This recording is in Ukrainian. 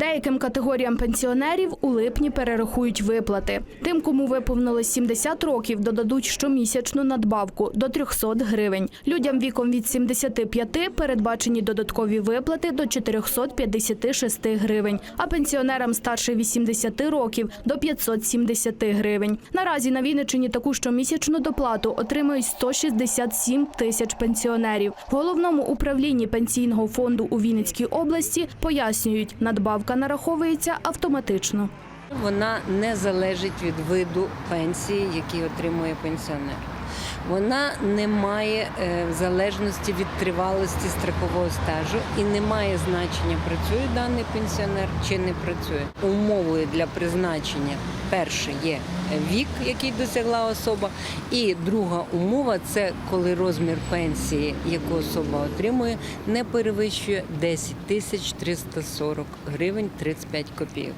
Деяким категоріям пенсіонерів у липні перерахують виплати. Тим, кому виповнилось 70 років, додадуть щомісячну надбавку до 300 гривень. Людям віком від 75 передбачені додаткові виплати до 456 гривень, а пенсіонерам старше 80 років до 570 гривень. Наразі на Вінниччині таку щомісячну доплату отримують 167 тисяч пенсіонерів. В головному управлінні пенсійного фонду у Вінницькій області пояснюють, надбавка нараховується автоматично. Вона не залежить від виду пенсії, який отримує пенсіонер. Вона не має е, залежності від тривалості страхового стажу і не має значення, працює даний пенсіонер чи не працює. Умовою для призначення перше є вік, який досягла особа, і друга умова це коли розмір пенсії, яку особа отримує, не перевищує 10 тисяч 340 гривень 35 копійок.